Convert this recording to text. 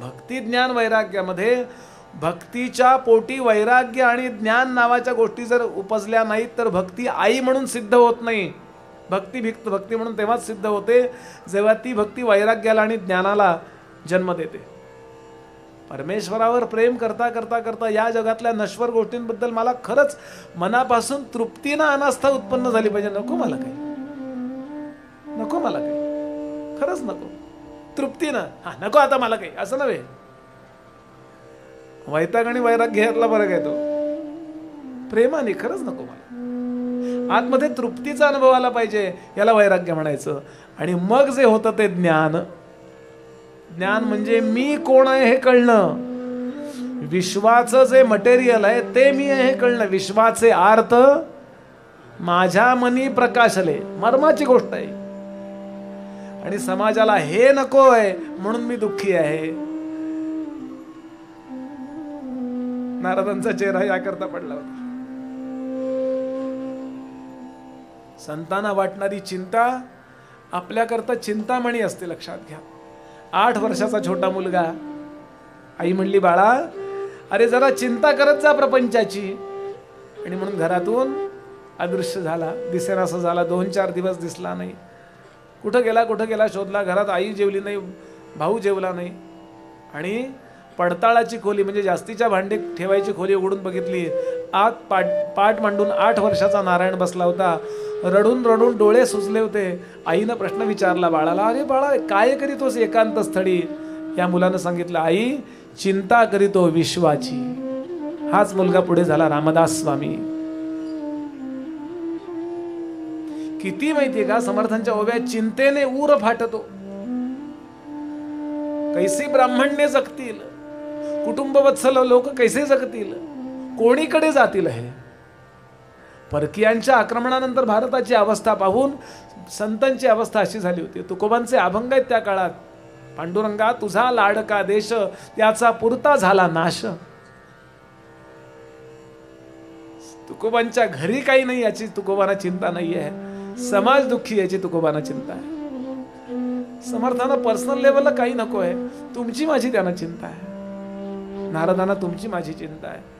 भक्ती ज्ञान वैराग्यामध्ये भक्तीच्या पोटी वैराग्य आणि ज्ञान नावाच्या गोष्टी जर उपजल्या नाहीत तर भक्ती आई म्हणून सिद्ध होत नाही. भक्ती भिक्त भक्ती म्हणून तेव्हाच सिद्ध होते जेव्हा ती भक्ती वैराग्याला आणि ज्ञानाला जन्म देते. परमेश्वरावर प्रेम करता करता करता या जगातल्या नश्वर गोष्टींबद्दल मला खरंच मनापासून तृप्तीनं अनास्था उत्पन्न झाली पाहिजे. नको मला काही. नको मला काही. खरंच नको. तृप्तीनं हा नको आता मला काही असं नव्हे. वैताग आणि वैराग्य यातला बरं काय तो. प्रेमाने खरंच नको मला. आतमध्ये तृप्तीचा अनुभव आला पाहिजे याला वैराग्य म्हणायचं. आणि मग जे होतं ते ज्ञान. ज्ञान म्हणजे मी कोण आहे हे कळणं. विश्वाचं जे मटेरियल आहे ते मी आहे हे कळणं. विश्वाचे अर्थ माझ्या मनी प्रकाशले. मर्माची गोष्ट आहे. आणि समाजाला हे नको आहे म्हणून मी दुःखी आहे. नारदांचा चेहरा याकरता पडला होता. संतांना वाटणारी चिंता आपल्याकरता चिंतामणी असते लक्षात घ्या. आठ वर्षाचा छोटा मुलगा. आई म्हणली बाळा अरे जरा चिंता करत जा प्रपंचाची. आणि म्हणून घरातून अदृश्य झाला दिसेनासा झाला दोन चार दिवस दिसला नाही. कुठं गेला कुठं गेला शोधला घरात आई जेवली नाही भाऊ जेवला नाही. आणि पडताळाची खोली म्हणजे जास्तीच्या भांडे ठेवायची खोली उघडून बघितली. आत पाट पाठ मांडून आठ वर्षाचा नारायण बसला होता. रडून रडून डोळे सुचले होते. आईनं प्रश्न विचारला बाळाला अरे बाळा काय करीतोस एकांत स्थळी या मुलानं सांगितलं आई चिंता करीतो हो विश्वाची. हाच मुलगा पुढे झाला रामदास स्वामी. किती माहितीये का? समर्थांच्या ओव्या चिंतेने ऊर फाटतो. कैसे ब्राह्मण्य जगतील? कुटुंबवत्सल लोक कैसे जगतील? कोणीकडे जातील हे? परकीयांच्या आक्रमणानंतर भारताची अवस्था पाहून संतांची अवस्था अशी झाली होती. तुकोबांचे अभंग आहेत त्या काळात. पांडुरंगा तुझा लाडका देश त्याचा पुरता झाला नाश. तुकोबांच्या घरी काही नाही याची तुकोबांना चिंता नाही आहे समाज दुःखी याची तुकोबांना चिंता आहे. समर्थांना पर्सनल लेवलला काही नको आहे तुमची माझी त्यांना चिंता आहे. नारदांना तुमची माझी चिंता आहे.